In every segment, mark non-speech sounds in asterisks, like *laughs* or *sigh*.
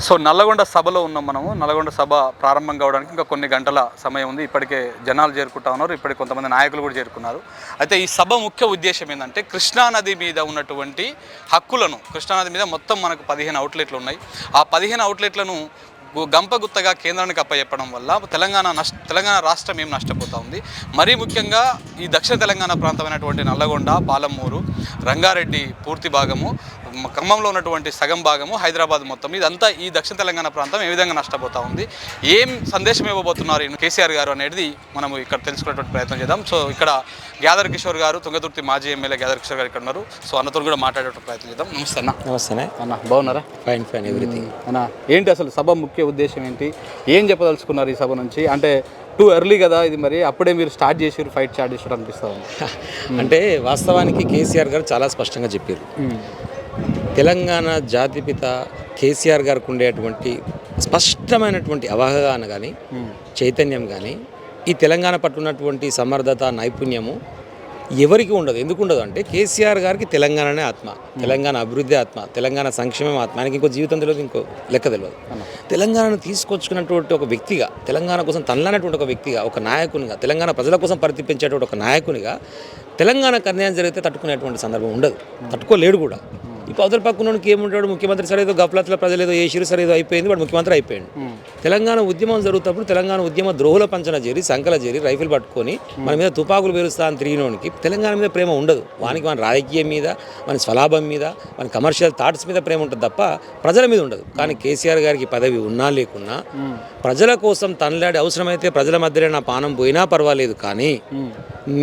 So Nalgonda సభలో ఉన్నాం మనము. నల్లగొండ సభ ప్రారంభం కావడానికి ఇంకా కొన్ని గంటల సమయం ఉంది. ఇప్పటికే జనాలు చేరుకుంటా ఉన్నారు. ఇప్పటికే కొంతమంది నాయకులు కూడా చేరుకున్నారు. అయితే ఈ సభ ముఖ్య ఉద్దేశం ఏంటంటే కృష్ణానది మీద ఉన్నటువంటి హక్కులను కృష్ణానది మీద మొత్తం మనకు పదిహేను అవుట్లెట్లు ఉన్నాయి. ఆ పదిహేను అవుట్లెట్లను గు- గంపగుత్తగా కేంద్రానికి అప్పచెప్పడం వల్ల తెలంగాణ నష్ట తెలంగాణ రాష్ట్రం ఏం నష్టపోతా ఉంది. మరీ ముఖ్యంగా ఈ దక్షిణ తెలంగాణ ప్రాంతమైనటువంటి నల్లగొండ పాలమూరు రంగారెడ్డి పూర్తి భాగము ఖమ్మంలో ఉన్నటువంటి సగం భాగము హైదరాబాద్ మొత్తం. ఇదంతా ఈ దక్షిణ తెలంగాణ ప్రాంతం ఏ విధంగా నష్టపోతా ఉంది? ఏం సందేశం ఇవ్వబోతున్నారు కేసీఆర్ గారు అనేది మనం ఇక్కడ తెలుసుకునేటువంటి ప్రయత్నం చేద్దాం. సో ఇక్కడ గ్యాదర్ కిషోర్ గారు తుంగతుర్తి మాజీ ఎమ్మెల్యే గ్యాదర్ కిషోర్ గారు ఇక్కడ ఉన్నారు. సో అన్నతో కూడా మాట్లాడేటువంటి ప్రయత్నం చేద్దాం. నమస్తే అన్న. నమస్తేనే అన్న. బాగున్నారా? ఫైన్ ఫైన్ ఎవ్రీథింగ్ అన్న ఏంటి అసలు సభ ముఖ్య ఉద్దేశం ఏంటి? ఏం చెప్పదలుచుకున్నారు ఈ సభ నుంచి? అంటే టూ ఎర్లీ కదా ఇది మరి. అప్పుడే మీరు స్టార్ట్ చేసారు ఫైట్ స్టార్ట్ చేసారు అనిపిస్తా ఉంది. *laughs* అంటే వాస్తవానికి కేసీఆర్ గారు చాలా స్పష్టంగా చెప్పారు తెలంగాణ జాతిపిత కేసీఆర్ గారికి ఉండేటువంటి స్పష్టమైనటువంటి అవగాహన కానీ చైతన్యం కానీ ఈ తెలంగాణ పట్ల ఉన్నటువంటి సమర్థత నైపుణ్యము ఎవరికి ఉండదు. ఎందుకు ఉండదు అంటే కేసీఆర్ గారికి తెలంగాణనే ఆత్మ తెలంగాణ అభివృద్ధి ఆత్మ తెలంగాణ సంక్షేమం ఆత్మ. ఆయనకి ఇంకో జీవితం తెలియదు ఇంకో లెక్క తెలియదు. తెలంగాణను తీసుకొచ్చుకున్నటువంటి ఒక వ్యక్తిగా తెలంగాణ కోసం తనలానటువంటి ఒక వ్యక్తిగా ఒక నాయకునిగా తెలంగాణ ప్రజల కోసం పరితిపించేటువంటి ఒక నాయకునిగా తెలంగాణకు అన్యాయం జరిగితే తట్టుకునేటువంటి సందర్భం ఉండదు. తట్టుకోలేడు కూడా. ఇప్పుడు అవతల పక్కనోడికి ఏముంటాడు? ముఖ్యమంత్రి సరే ఏదో గఫలత్ల ప్రజలు ఏదో ఏసిరు సరే ఏదో అయిపోయింది వాడు ముఖ్యమంత్రి అయిపోయాడు. తెలంగాణ ఉద్యమం జరుగుతున్నప్పుడు తెలంగాణ ఉద్యమ ద్రోహుల పంచన చేరి సంకల చేరి రైఫిల్ పట్టుకొని మన మీద తుపాకులు పేరుస్తా అని తిరిగినోనికి తెలంగాణ మీద ప్రేమ ఉండదు. వానికి మన రాజకీయం మీద మన స్వలాభం మీద మన కమర్షియల్ థాట్స్ మీద ప్రేమ ఉంటుంది తప్ప ప్రజల మీద ఉండదు. కానీ కేసీఆర్ గారికి పదవి ఉన్నా లేకున్నా ప్రజల కోసం తనలాడి అవసరమైతే ప్రజల మధ్యలో నా పానం పోయినా పర్వాలేదు కానీ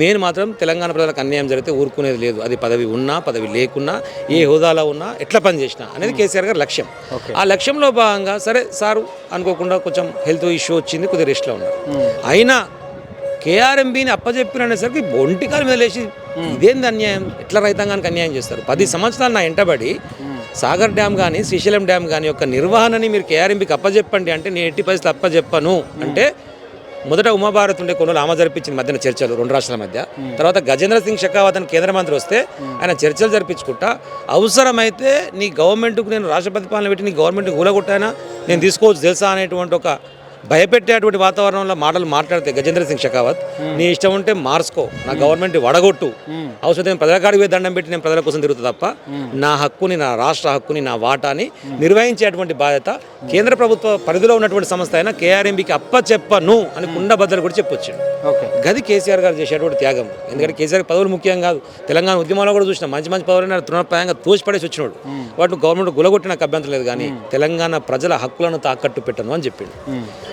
నేను మాత్రం తెలంగాణ ప్రజలకు అన్యాయం జరిగితే ఊరుకునేది లేదు. అది పదవి ఉన్నా పదవి లేకున్నా ఏ హోదాలో ఉన్నా ఎట్లా పనిచేసినా అనేది కేసీఆర్ గారి లక్ష్యం. ఆ లక్ష్యంలో భాగంగా సరే సారు అనుకోకుండా కొంచెం హెల్త్ ఇష్యూ వచ్చింది కొద్దిగా రెస్ట్లో ఉన్నారు అయినా కేఆర్ఎంబీని అప్పచెప్పినసరికి ఒంటికాల మీద లేచి ఇదేంది అన్యాయం? ఎట్లా రైతాంగానికి అన్యాయం చేస్తారు? పది సంవత్సరాలు నా ఎంటబడి సాగర్ డ్యామ్ కానీ శ్రీశైలం డ్యామ్ కానీ యొక్క నిర్వహణని మీరు కేఆర్ఎంబీకి అప్పచెప్పండి అంటే నేను ఎట్టి పరిస్థితులు అప్పచెప్పను అంటే మొదట ఉమాభారత్ ఉండే కొన్ని ఆమె జరిపించింది మధ్యన చర్చలు రెండు రాష్ట్రాల మధ్య. తర్వాత గజేంద్ర సింగ్ షెకావత్ అని కేంద్ర మంత్రి వస్తే ఆయన చర్చలు జరిపించుకుంటా అవసరమైతే నీ గవర్నమెంట్కు నేను రాష్ట్రపతి పాలన పెట్టి నీ గవర్నమెంట్ కూలగొట్టానా నేను తీసుకోవచ్చు తెలుసా? అనేటువంటి ఒక భయపెట్టేటువంటి వాతావరణంలో మాటలు మాట్లాడితే గజేంద్ర సింగ్ షెకావత్ నీ ఇష్టం ఉంటే మార్చుకో నా గవర్నమెంట్ వడగొట్టు. అవసరం నేను ప్రజల కాడికి దండం పెట్టి నేను ప్రజల కోసం తిరుగుతా తప్ప నా హక్కుని నా రాష్ట్ర హక్కుని నా వాటాని నిర్వహించేటువంటి బాధ్యత కేంద్ర ప్రభుత్వ పరిధిలో ఉన్నటువంటి సంస్థ అయినా కేఆర్ఎంబికి అప్పచెప్పను అని కుండబద్దలు కూడా చెప్పొచ్చాడు. గది కేసీఆర్ గారు చేసేటువంటి త్యాగం. ఎందుకంటే కేసీఆర్ పదవులు ముఖ్యం కాదు. తెలంగాణ ఉద్యమంలో కూడా చూసిన మంచి మంచి పదవులు తృణప్రాయంగా తోసిపడేసి వచ్చినాడు. వాటిని గవర్నమెంట్ గులగొట్టిన అభ్యంతరం లేదు కానీ తెలంగాణ ప్రజల హక్కులను తాకట్టు పెట్టను అని చెప్పిండు.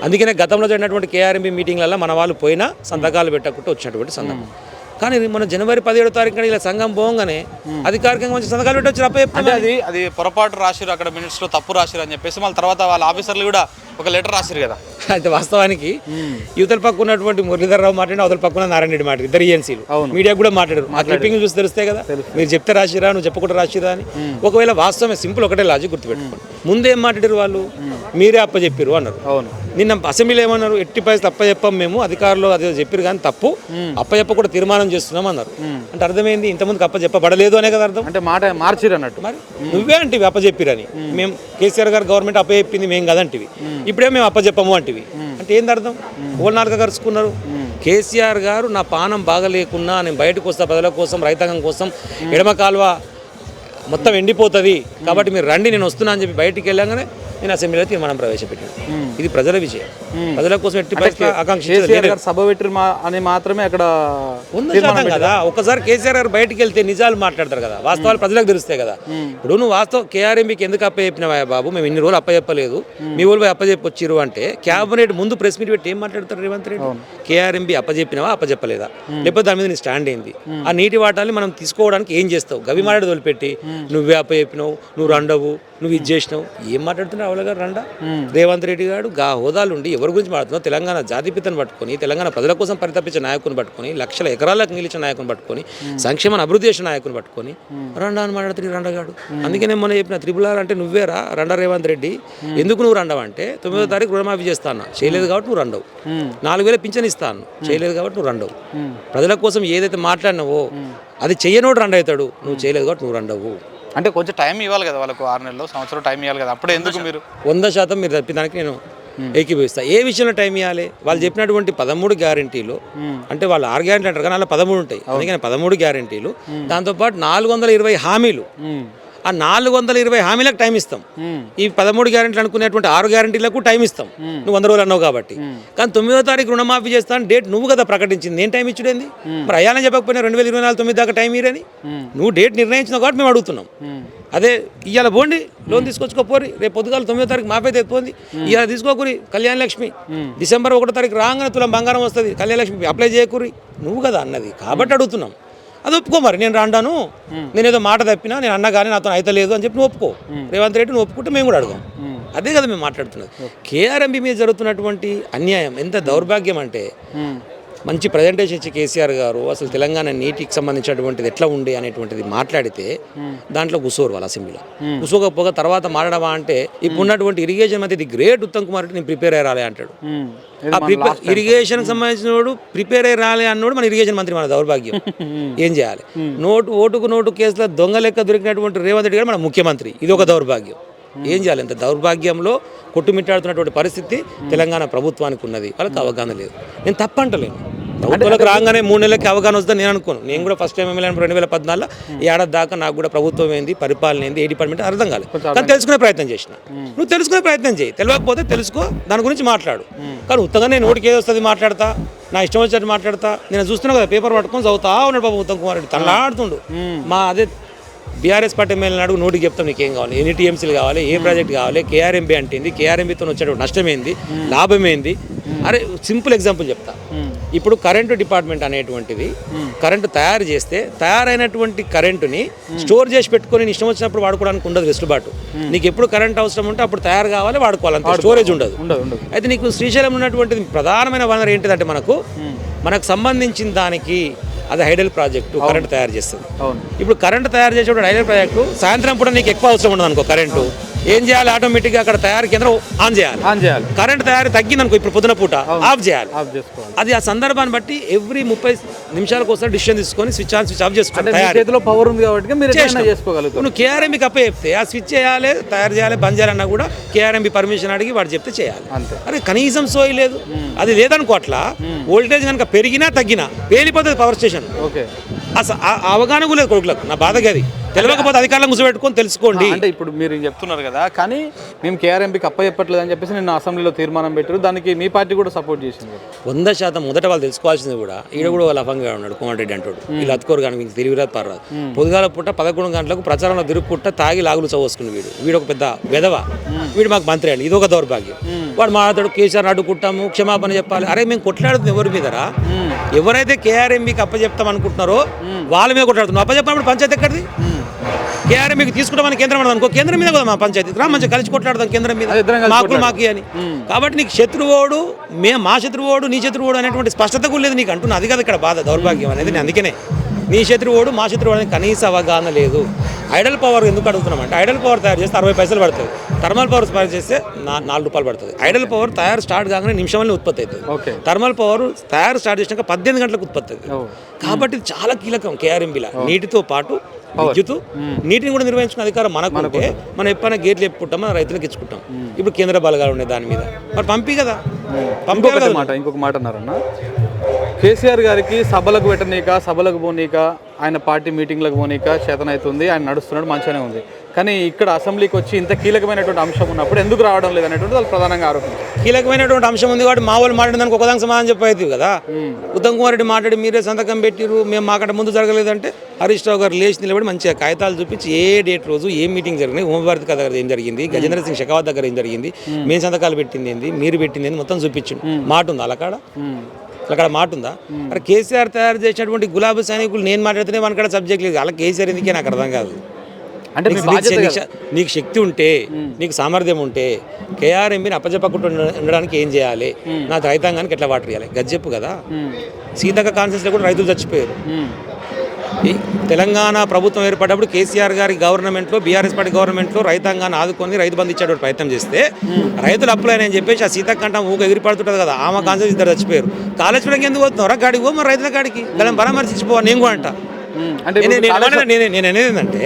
అందుకనే గతంలో జరిగినటువంటి కేఆర్ఎంబీ మీటింగ్లలో మన వాళ్ళు పోయినా సంతకాలు పెట్టకుండా వచ్చినటువంటి సందర్భం కానీ ఇది మన జనవరి పదిహేడో తారీఖున ఇలా సంఘం పోగానే అధికారికంగా మంచి సంతకాలు పెట్టి వచ్చి అప్ప అంటే అది అది పొరపాటు రాసిరు అక్కడ మినిట్స్లో తప్పు రాసిరు అని చెప్పేసి మళ్ళీ తర్వాత వాళ్ళ ఆఫీసర్లు కూడా ఒక లెటర్ రాసిరు కదా. అయితే వాస్తవానికి యువతల పక్క ఉన్నటువంటి మురళీధర్ రావు మాట్లాడి అవతల పక్క ఉన్న నారాయణ రెడ్డి మాట్లాడు ఇద్దరు ఏజెన్సీలు మీడియా కూడా మాట్లాడారు. ఆ క్లిప్పింగ్ చూసి తెలుస్తాయి కదా? మీరు చెప్తే రాసిరా నువ్వు చెప్పకుండా రాసిరా అని. ఒకవేళ వాస్తవమే సింపుల్ ఒకటే లాజిక్ గుర్తుపెట్టుకోండి. ముందేం మాట్లాడారు వాళ్ళు? మీరే అప్పచెప్పారు అన్నారు. అవును. నిన్న అసెంబ్లీలో ఏమన్నారు? ఎట్టి పైసలు అప్పచెప్పం మేము. అధికారులు అదే చెప్పారు కానీ తప్పు. అప్పచెప్పకుండా తీర్మానం చేస్తున్నాం అన్నారు. అంటే అర్థమైంది ఇంతమందికి అప్పచెప్పబడలేదు అనే కదా అర్థం? అంటే మాట మార్చిరు అన్నట్టు. మరి నువ్వే అంటివి అప్పచెప్పిరని మేము. కేసీఆర్ గారు గవర్నమెంట్ అప్పచెప్పింది మేము కదంటివి. ఇప్పుడే మేము అప్పచెప్పము అంటివి. అంటే ఏంది అర్థం? ఓళ్ళు నాలుగు కరుచుకున్నారు. కేసీఆర్ గారు నా పానం బాగలేకున్నా నేను బయటకు వస్తా ప్రజల కోసం రైతాంగం కోసం ఎడమ కాలువ మొత్తం ఎండిపోతుంది. కాబట్టి మీరు రండి నేను వస్తున్నా అని చెప్పి బయటికి వెళ్ళగానే నేను అసెంబ్లీలో తీర్మానం ప్రవేశపెట్టాను. ఇది ప్రజల విజయం. ప్రజల కోసం ఎట్టి ఆకాంక్ష సభ అని మాత్రమే అక్కడ శాతం కదా. ఒకసారి కేసీఆర్ గారు బయటికి వెళ్తే నిజాలు మాట్లాడతారు కదా. వాస్తవాలు ప్రజలకు తెలుస్తాయి కదా. ఇప్పుడు నువ్వు వాస్తవం కేఆర్ఎంబీకి ఎందుకు అప్పచెప్పినవా బాబు? మేము ఇన్ని రోజులు అప్పచెప్పలేదు. మీ వాళ్ళు అప్పచెప్పొచ్చిరు అంటే క్యాబినెట్ ముందు ప్రెస్ మీట్ పెట్టి ఏం మాట్లాడతారు రేవంత్ రెడ్డి? కేఆర్ఎంబీ అప్పచెప్పినవా అప్పచెప్పలేదా లేకపోతే దాని మీద నీ స్టాండ్ ఏంది? ఆ నీటి వాటాన్ని మనం తీసుకోవడానికి ఏం చేస్తావు? గవి మాట్లాడి వదిలిపెట్టి నువ్వే అప్పచెప్పినావు నువ్వు రండవు నువ్వు ఇది చేసినావు. ఏం మాట్లాడుతున్నావు అవల గారు? రండా? రేవంత్ రెడ్డి గారు గా హోదాలుండి ఎవరి గురించి మాట్లాడుతున్నావు? తెలంగాణ జాతిపితను పట్టుకొని తెలంగాణ ప్రజల కోసం పరితపించే నాయకుని పట్టుకొని లక్షల ఎకరాలకు నిలిచిన నాయకుని పట్టుకొని సంక్షేమాన్ని అభివృద్ధి చేసిన నాయకుని పట్టుకొని రండా అని మాట్లాడుతుంది రండగాడు అందుకే నేను మొన్న చెప్పిన త్రిపుల్ ఆర్ అంటే నువ్వేరా? రండా రేవంత్ రెడ్డి. ఎందుకు నువ్వు రండవు అంటే తొమ్మిదో తారీఖు రుణమాఫీ చేస్తా అన్నా. చేయలేదు కాబట్టి నువ్వు రండవు. నాలుగు వేల పింఛన్ ఇస్తాను చేయలేదు కాబట్టి నువ్వు రండవు. ప్రజల కోసం ఏదైతే మాట్లాడినావో అది చెయ్యనోడు రండ అవుతాడు నువ్వు చేయలేదు కాబట్టి నువ్వు రండవు. అంటే కొంచెం టైం ఇవ్వాలి కదా వాళ్ళకు ఆరు నెలలు సంవత్సరం టైం ఇవ్వాలి కదా? అప్పుడే ఎందుకు మీరు? వంద శాతం మీరు తప్పిదానికి నేను ఏకీభవిస్తా. ఏ విషయంలో టైం ఇవ్వాలి? వాళ్ళు చెప్పినటువంటి పదమూడు గ్యారంటీలు అంటే వాళ్ళు ఆరు గ్యారంటీ అంటారు కానీ అలా పదమూడు ఉంటాయి. అందుకని పదమూడు గ్యారంటీలు. దాంతోపాటు నాలుగు వందల ఇరవై హామీలు. ఆ నాలుగు వందల ఇరవై హామీలకు టైం ఇస్తాం. ఈ పదమూడు గ్యారెంటీలు అనుకునేటువంటి ఆరు గ్యారెంటీలకు టైం ఇస్తాం. నువ్వు వంద రోజులు అన్నావు కాబట్టి. కానీ తొమ్మిదో తారీఖు రుణమాఫీ చేస్తాను డేట్ నువ్వు కదా ప్రకటించింది. నేను టైం ఇచ్చుడేంది? మరి అయ్యాలని చెప్పకపోయినా రెండు వేల ఇరవై నాలుగు తొమ్మిది దాకా టైం ఇరని నువ్వు డేట్ నిర్ణయించినావు కాబట్టి మేము అడుగుతున్నాం. అదే ఇవాళ పోండి లోన్ తీసుకొచ్చుకోపోరి రేపు పొద్దుగాల తొమ్మిదో తారీఖు మాపే తెచ్చిపోయింది ఇవాళ తీసుకోకూరి కళ్యాణ లక్ష్మి. డిసెంబర్ ఒకటో తారీఖు రాగానే తులం బంగారం వస్తుంది. కళ్యాణ లక్ష్మి అప్లై చేయకూరి. నువ్వు కదా అన్నది. కాబట్టి అడుగుతున్నాం. అది ఒప్పుకో మరి నేను రాండాను. నేను ఏదో మాట తప్పినా నేను అన్నా కానీ నాతో అయితే లేదు అని చెప్పి నువ్వు ఒప్పుకో. రేవంత్ రెడ్డి నువ్వు ఒప్పుకుంటే మేము కూడా అడగాం అదే కదా మేము మాట్లాడుతున్నది. కేఆర్ఎంబి మీద జరుగుతున్నటువంటి అన్యాయం ఎంత దౌర్భాగ్యం అంటే మంచి ప్రజెంటేషన్ ఇచ్చి కేసీఆర్ గారు అసలు తెలంగాణ నీటికి సంబంధించినటువంటిది ఎట్లా ఉండే అనేటువంటిది మాట్లాడితే దాంట్లో కూసోరు వాళ్ళ అసెంబ్లీలో. కూసోకపోగా తర్వాత మాట్లాడమా అంటే ఇప్పుడు ఉన్నటువంటి ఇరిగేషన్ మంత్రి ఇది గ్రేట్ ఉత్తమ్ కుమార్ రెడ్డి నేను ప్రిపేర్ అయ్యి రాలే అంటాడు. ఆ ప్రిపేర్ ఇరిగేషన్ సంబంధించిన వాడు ప్రిపేర్ అయ్యి రాలే అన్నోడు మన ఇరిగేషన్ మంత్రి మన దౌర్భాగ్యం. *laughs* ఏం చేయాలి? నోటు ఓటుకు నోటు కేసులో దొంగ లెక్క దొరికినటువంటి రేవంత్ రెడ్డి గారు మన ముఖ్యమంత్రి. ఇది ఒక దౌర్భాగ్యం. ఏం చేయాలి? ఇంత దౌర్భాగ్యంలో కొట్టుమిట్టాడుతున్నటువంటి పరిస్థితి తెలంగాణ ప్రభుత్వానికి ఉన్నది. వాళ్ళకి అవగాహన లేదు. నేను తప్పంటలేను. ప్రభుత్వాలకు రాగానే మూడు నెలలకి అవగాహన వస్తుందని నేను అనుకోను. నేను కూడా ఫస్ట్ టైం ఎమ్మెల్యే రెండు వేల పద్నాలుగులో ఈ ఏడాది దాకా నాకు కూడా ప్రభుత్వం ఏంది పరిపాలన ఏంది ఏ డిపార్ట్మెంట్ అర్థం కాలేదు. కానీ తెలుసుకునే ప్రయత్నం చేసిన. నువ్వు తెలుసుకునే ప్రయత్నం చేయి. తెలియకపోతే తెలుసుకో. దాని గురించి మాట్లాడు. కానీ ఉత్తగా నేను నోటికి ఏది వస్తుంది మాట్లాడతా. నా ఇష్టం వచ్చినట్టు మాట్లాడతా. నేను చూస్తున్నా కదా పేపర్ పట్టుకొని చదువుతా ఉన్నాడు బాబు ఉత్తమ్ కుమార్ రెడ్డి. తనలాడుతుండు మా అదే బీఆర్ఎస్ పార్టీ ఎమ్మెల్యే నాడు నోటికి చెప్తాం నీకేం కావాలి? ఎన్ని టీఎంసీలు కావాలి? ఏ ప్రాజెక్ట్ కావాలి? కేఆర్ఎంబీ అంటే ఏంది కేఆర్ఎంబీతో వచ్చేటువంటి నష్టం ఏంది లాభం ఏంది అరే సింపుల్ ఎగ్జాంపుల్ చెప్తా. ఇప్పుడు కరెంటు డిపార్ట్మెంట్ అనేటువంటిది కరెంటు తయారు చేస్తే తయారైనటువంటి కరెంటుని స్టోర్ చేసి పెట్టుకొని ఇష్టం వచ్చినప్పుడు వాడుకోవడానికి ఉండదు వెసులుబాటు. నీకు ఎప్పుడు కరెంట్ అవసరం ఉంటే అప్పుడు తయారు కావాలి వాడుకోవాలి స్టోరేజ్ ఉండదు. ఉండదు ఉండదు. అయితే నీకు శ్రీశైలం ఉన్నటువంటిది ప్రధానమైన వనరు ఏంటిదంటే మనకు మనకు సంబంధించిన దానికి అది హైడల్ ప్రాజెక్టు కరెంట్ తయారు చేస్తుంది. ఇప్పుడు కరెంట్ తయారు చేసేటువంటి హైడల్ ప్రాజెక్టు సాయంత్రం పూట నీకు ఎక్కువ అవసరం ఉండదు అనుకో కరెంటు. ఏం చేయాలి? ఆటోమేటిక్గా అక్కడ తయారు కేంద్రం ఆన్ చేయాలి. ఆన్ చేయాలి. కరెంట్ తయారు తగ్గింది అనుకో ఇప్పుడు పొద్దున పూట ఆఫ్ చేయాలి. ఆఫ్ చేసుకోవాలి. అది ఆ సందర్భాన్ని బట్టి ఎవ్రీ ముప్పై నిమిషాలకు ఒకసారి డిసిషన్ తీసుకొని స్విచ్ ఆన్ స్విచ్ ఆఫ్ చేసుకోవాలి చేతిలో పవర్ ఉంది కాబట్టి మీరు ఎట్లయినా చేసినాం. చేసుకోగలుగుతారు. నువ్వు కేఆర్ఎంబీకి అప్ప చెప్తే ఆ స్విచ్ చేయాలి తయారు చేయాలి బంద్ చేయాలన్నా కూడా కేఆర్ఎంబీ పర్మిషన్ అడిగి వాడు చెప్తే చేయాలి. అరే కనీసం సోయి లేదు. అది లేదనుకో అట్లా వోల్టేజ్ కనుక పెరిగినా తగ్గినా పేలిపోతుంది పవర్ స్టేషన్ ఓకే. అవగాహన కూడా లేదు కొడుకులకు. నా బాధ గది. తెలియకపోతే అధికారులను కూర్చోబెట్టుకొని తెలుసుకోండి. అంటే ఇప్పుడు మీరు చెప్తున్నారు కదా కానీ మేము కేఆర్ఎంపీకి అప్ప చెప్పట్లేదు అని చెప్పేసి నిన్న అసెంబ్లీలో తీర్మానం పెట్టారు. దానికి మీ పార్టీ కూడా సపోర్ట్ చేసింది. వంద శాతం మొదట వాళ్ళు తెలుసుకోవాల్సింది కూడా ఈడ కూడా వాళ్ళు అఫంగా ఉన్నాడు కోమటిరెడ్డి అంటాడు. వీళ్ళు అతుకోరు కానీ మీకు తిరిగిరాదు పర్రాదు. పొద్దుగాల పుట్ట పదకొండు గంటలకు ప్రచారంలో తిరుగు పుట్ట తాగి లాగులు చవసుకుని వీడు. వీడు ఒక పెద్ద వెధవ. వీడు మాకు మంత్రి అండి. ఇది ఒక దౌర్భాగ్యం. వాడు మాట్లాడు కేసీఆర్ అడ్డుకుంటాము క్షమాపణ చెప్పాలి. అరే మేము కొట్లాడుతుంది ఎవరి మీదరా ఎవరైతే కేఆర్ఎంబీకి అప్పచెప్తాం అనుకుంటున్నారో వాళ్ళ మీద కొట్లాడుతున్నాం. అప్పచెప్పినప్పుడు పంచాయతీ ఎక్కడిది? కేఆర్ఎంబీకి తీసుకుంటామని కేంద్రం అన్నది అనుకో. కేంద్రం మీద కూడా మా పంచాయతీ రా మంచిగా కలిసి కొట్లాడదాం కేంద్రం మీద. మాకు మాకి అని. కాబట్టి నీకు శత్రువోడు మే మా శత్రువోడు నీ శత్రువోడు అనేటువంటి స్పష్టత కూడా లేదు నీకు అంటున్నా. అది కదా ఇక్కడ బాధ దౌర్భాగ్యం అనేది నేను అందుకనే. నీ శత్రువోడు మా శత్రువుడు అనేది కనీస అవగాహన లేదు. ఐడల్ పవర్ ఎందుకు అడుగుతున్నామంటే ఐడల్ పవర్ తయారు చేస్తే అరవై పైసలు పడుతుంది. థర్మల్ పవర్ తయారు చేస్తే నాలుగు రూపాయలు పడుతుంది. ఐడల్ పవర్ తయారు స్టార్ట్ కాగానే నిమిషంలో ఉత్పత్తి అవుతుంది. ఓకే. థర్మల్ పవర్ తయారు స్టార్ట్ చేసినాక పద్దెనిమిది గంటలకు ఉత్పత్తి అవుతుంది. కాబట్టి చాలా కీలకం కేఆర్ఎంబీలా నీటితో పాటు విద్యుత్ నీటిని కూడా నిర్వహించుకునే అధికారం మనకు ఉంటే మనం ఎప్పుడైనా గేట్లు ఎప్పుకుంటాం మన రైతులకు ఇచ్చుకుంటాం. ఇప్పుడు కేంద్ర బలగాలు ఉన్నాయి దాని మీద. మరి పంపి కదా. ఇంకొకటి కదా. మాట ఇంకొక మాట అన్నారన్న. కేసీఆర్ గారికి సభలకు పెట్టనీక సభలకు పోనీక ఆయన పార్టీ మీటింగ్లకు పోనీక చేతనవుతుంది ఆయన నడుస్తున్నాడు మంచిగానే ఉంది. కానీ ఇక్కడ అసెంబ్లీకి వచ్చి ఇంత కీలకమైనటువంటి అంశం ఉన్నప్పుడు ఎందుకు రావడం లేదనేటువంటి వాళ్ళు ప్రధానంగా ఆరోపించారు కీలకమైనటువంటి అంశం ఉంది కాబట్టి మా వాళ్ళు మాట్లాడడానికి ఒకదానికి సమాధానం చెప్పేది కదా. ఉత్తమ్ కుమార్ రెడ్డి మాట్లాడి మీరే సంతకం పెట్టిరు మేము మాకట ముందు జరగలేదంటే హరీష్ రావు గారు లేచి నిలబడి మంచిగా కాగితాలు చూపించి ఏ డేట్ రోజు ఏ మీటింగ్ జరిగినాయి హోంభారతి దగ్గర ఏం జరిగింది గజేంద్ర సింగ్ షెకావత్ దగ్గర ఏం జరిగింది మేము. సంతకాలు పెట్టింది ఏంది మీరు పెట్టింది ఏంది మొత్తం చూపించండి. మాట ఉంది అలకాడ అక్కడ మాట ఉందా? అరే కేసీఆర్ తయారు చేసినటువంటి గులాబీ సైనికులు నేను మాట్లాడితేనే మనకాడ సబ్జెక్ట్ లేదు. అలా కేసీఆర్ ఎందుకే నాకు అర్థం కాదు? అంటే నీకు- శక్తి ఉంటే నీకు సామర్థ్యం ఉంటే కేఆర్ఎంబీని అప్పచెప్పకుండా ఉండ- ఉండడానికి ఏం చేయాలి? నా రైతాంగానికి ఎట్లా వాటర్ ఇవ్వాలి గది చెప్పు కదా సీతక్క కాన్సెన్స్లో కూడా రైతులు చచ్చిపోయారు. తెలంగాణ ప్రభుత్వం ఏర్పడ్డప్పుడు కేసీఆర్ గారి గవర్నమెంట్లో బీఆర్ఎస్ పార్టీ గవర్నమెంట్లో రైతాంగాన్ని ఆదుకొని రైతు బంధు ఇచ్చేటువంటి ప్రయత్నం చేస్తే రైతులు అప్పులైన చెప్పేసి ఆ సీతక్క కంట ఊక ఎగిరి పడుతుంటుంది కదా. ఆమె కాన్సెన్స్ ఇద్దరు చచ్చిపోయారు. కాలేజ్ పిల్లలకి ఎందుకు పోతున్నారా గాడికి పో మరి రైతుల కాడికి. దాన్ని పరామర్శించిపోవాలి నేను కూడా అంట. నేను అనేది ఏంటంటే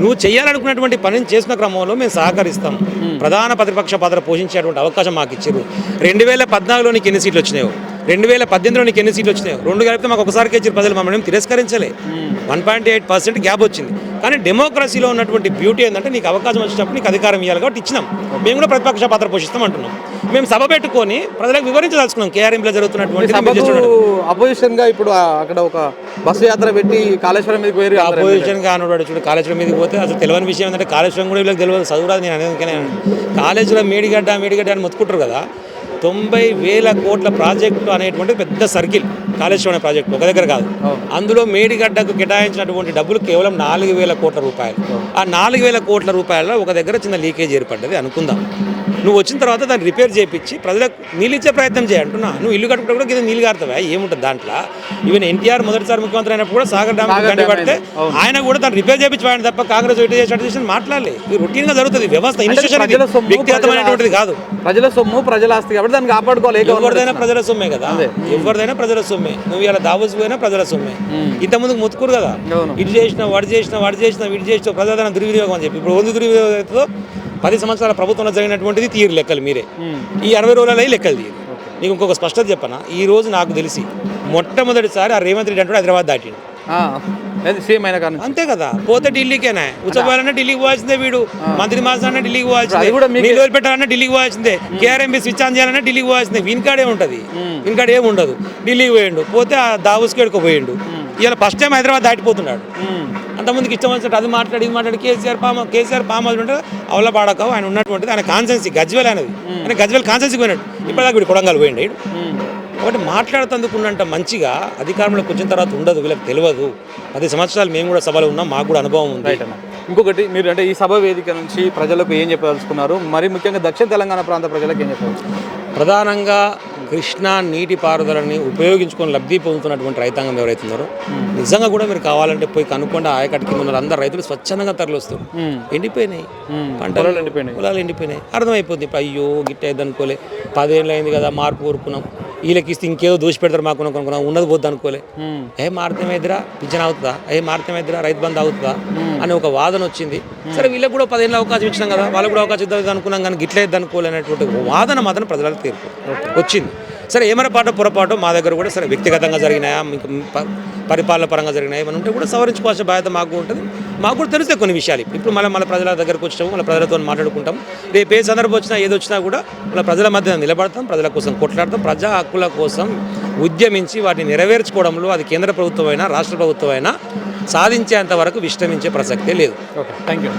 నువ్వు చేయాలనుకున్నటువంటి పనిని చేసిన క్రమంలో మేము సహకరిస్తాం. ప్రధాన ప్రతిపక్ష పాత్ర పోషించేటువంటి అవకాశం మాకు ఇచ్చారు రెండు వేల పద్నాలుగులో నీకు ఎన్ని సీట్లు వచ్చినాయో? రెండు వేల పద్దెనిమిదిలో నీకు ఎన్ని సీట్లు వచ్చినాయో? రెండు కలిపితే మాకు ఒకసారికి ఇచ్చిన ప్రజలు మమ్మల్ని తిరస్కరించలే. One point eight percent gap వచ్చింది. కానీ డెమోక్రసీలో ఉన్నటువంటి బ్యూటీ ఏంటంటే నీకు అవకాశం వచ్చినప్పుడు నీకు అధికారం ఇవ్వాలి కాబట్టి ఇచ్చినాం. మేము కూడా ప్రతిపక్ష పాత్ర పోషిస్తాం అంటున్నాం. మేము సభ పెట్టుకొని ప్రజలకు వివరించదలుచుకున్నాం. కేఆర్ఎంలో జరుగుతున్నటువంటి అపోజిషన్గా ఇప్పుడు అక్కడ ఒక బస్సు యాత్ర పెట్టి కాళేశ్వరం మీదకి పోయి అపోజిషన్ కానున్నాడు చూడు కాళేశ్వరం మీదకి పోతే అసలు తెలియని విషయం ఏంటంటే కాళేశ్వరం కూడా వీళ్ళకి తెలియదు. చదువురాదు నేను అనేది కాళేశ్వరం మేడిగడ్డ మేడిగడ్డ అని మొత్తుకుంటారు కదా తొంభై వేల కోట్ల ప్రాజెక్టు అనేటువంటి పెద్ద సర్కిల్ కాళేశ్వరం అనే ప్రాజెక్టు ఒక దగ్గర కాదు. అందులో మేడిగడ్డకు కేటాయించినటువంటి డబ్బులు కేవలం నాలుగు వేల కోట్ల రూపాయలు. ఆ నాలుగు వేల కోట్ల రూపాయల్లో ఒక దగ్గర చిన్న లీకేజ్ ఏర్పడ్డది అనుకుందాం. నువ్వు వచ్చిన తర్వాత దాన్ని రిపేర్ చేయించి ప్రజలకు నీళ్ళు ఇచ్చే ప్రయత్నం చేయంటున్నా నువ్వు ఇల్లు కట్టుకుంటే కూడా కింద నీళ్ళు కారుతావా? ఏముంటుంది దాంట్లో? ఈవెన్ ఎన్టీఆర్ మొదటిసారి ముఖ్యమంత్రి అయినప్పుడు కూడా సాగర్ డ్యామ్ గండి పడితే ఆయన కూడా దాన్ని రిపేర్ చేయించడానికి తప్ప కాంగ్రెస్ ఇటు చేసి అటు చేసి మాట్లాడలే. ఇది రొటీన్గా జరుగుతుంది. వ్యవస్థ ఇన్స్టిట్యూషన్ వ్యక్తిగతమైనటువంటిది కాదు. ప్రజల సొమ్ము ప్రజల ఆస్తి కాబట్టి దాన్ని కాపాడుకోవాలి. ఎవరిదైనా ప్రజల సొమ్మే కదా. ఎవరిదైనా ప్రజల సొమ్మే. నువ్వు ఇలా దావోస్ పోయినా ప్రజల సొమ్మే. ఇంత ముందుకు మొత్తుకురు కదా. ఇటు చేసిన వాడు చేసిన వాడు చేసిన వీడు చేసిన ప్రజాధనం దుర్వినియోగం అని చెప్పి. ఇప్పుడు వంద దుర్వినియోగం అవుతుందో పది సంవత్సరాల ప్రభుత్వంలో జరిగినటువంటిది తీరు లెక్కలు మీరే. ఈ అరవై రోజులలో లెక్కలు తీరు. నీకు ఇంకొక స్పష్టత చెప్పనా? ఈ రోజు నాకు తెలిసి మొట్టమొదటిసారి ఆ రేవంత్ రెడ్డి అంటాడు హైదరాబాద్ దాటిండు. సేమ్ అయిన అంతే కదా. పోతే ఢిల్లీకేనా? ఉత్సవాలన్నా ఢిల్లీకి పోవాల్సిందే వీడు. మంత్రి మాసాలన్నా ఢిల్లీకి పోవాల్సిందే. నీళ్ళు పెట్టాలన్నా ఢిల్లీకి పోవాల్సిందే. కేఆర్ఎంబీ స్విచ్ ఆన్ చేయాలన్నా ఢిల్లీకి పోవాల్సిందే. విన్కాడే ఉంటుంది. విన్కాడ ఏమి ఉండదు ఢిల్లీకి పోయిండు. పోతే ఆ దావుస్కి పోయిండు ఇలా ఫస్ట్ టైం హైదరాబాద్ దాటిపోతున్నాడు. అంతమందికి ఇష్టం వచ్చినట్టు అది మాట్లాడి ఇది మాట్లాడి కేసీఆర్ పామ కేసీఆర్ పామ ఉంటే అవల పాడకావు ఆయన ఉన్నటువంటిది ఆయన కాన్సెన్సీ గజ్వెల్ అనేది ఆయన గజ్వెల్ కాన్సెన్సీ పోయినాడు. ఇప్పటిదాకా వీడు కొడంగల్ పోయిండు. కాబట్టి మాట్లాడుతందుకున్నంత మంచిగా అధికారంలోకి వచ్చిన తర్వాత ఉండదు వీళ్ళకి తెలియదు. పది సంవత్సరాలు మేము కూడా సభలో ఉన్నాం మాకు కూడా అనుభవం ఉంది. ఇంకొకటి మీరు అంటే ఈ సభ వేదిక నుంచి ప్రజలకు ఏం చెప్పదలుచుకున్నారు? మరి ముఖ్యంగా దక్షిణ తెలంగాణ ప్రాంత ప్రజలకు ఏం చెప్పదలుచుకున్నారు? ప్రధానంగా కృష్ణా నీటిపారుదలని ఉపయోగించుకొని లబ్ధి పొందుతున్నటువంటి రైతాంగం ఎవరైతే ఉన్నారో నిజంగా కూడా మీరు కావాలంటే పోయి కనుక్కోండి ఆయకట్టు కింద ఉన్న అందరు రైతులు స్వచ్ఛందంగా తరలిస్తారు ఎండిపోయినాయి. పంటలు ఎండిపోయినాయి. పొలాలు ఎండిపోయినాయి. అర్థమైపోద్ది. ఇప్పుడు అయ్యో గిట్ట అనుకోలే. పదేళ్ళు అయింది కదా మార్పు కోరుకున్నాం. వీళ్ళకి ఇస్తే ఇంకేదో దోషి పెడతారు మాకు అనుకున్నాం ఉన్నది పోద్ది అనుకోలే. ఏ మారుతమైద్దిరా పింఛన్ అవుతుందా? ఏ మారుతమైద్దిరా రైతు బంధు అవుతుందా? అని ఒక వాదన వచ్చింది. సరే వీళ్ళకి కూడా పదేళ్ళ అవకాశం ఇచ్చినాం కదా వాళ్ళకు కూడా అవకాశం ఇద్దాం అనుకున్నాం కానీ గిట్ల ఇద్దాం అనుకోలేనటువంటి వాదన మాత్రం ప్రజలకు తీర్పు వచ్చింది. సరే ఏమైనా పాట పొరపాటు మా దగ్గర కూడా సరే వ్యక్తిగతంగా జరిగినాయా? మీకు పరిపాలన పరంగా జరిగినాయి? ఏమైనా ఉంటే కూడా సవరించుకోవాల్సిన బాధ్యత మాకు ఉంటుంది. మాకు కూడా తెలిసే కొన్ని విషయాలు. ఇప్పుడు ఇప్పుడు మళ్ళీ మన ప్రజల దగ్గరకు వచ్చాము మన ప్రజలతో మాట్లాడుకుంటాం. రేపు ఏ సందర్భం వచ్చినా ఏది వచ్చినా కూడా మన ప్రజల మధ్య నిలబడతాం ప్రజల కోసం కొట్లాడతాం ప్రజా హక్కుల కోసం ఉద్యమించి వాటిని నెరవేర్చుకోవడంలో అది కేంద్ర ప్రభుత్వం అయినా రాష్ట్ర ప్రభుత్వం అయినా సాధించేంత వరకు విశ్రమించే ప్రసక్తే లేదు. Okay thank you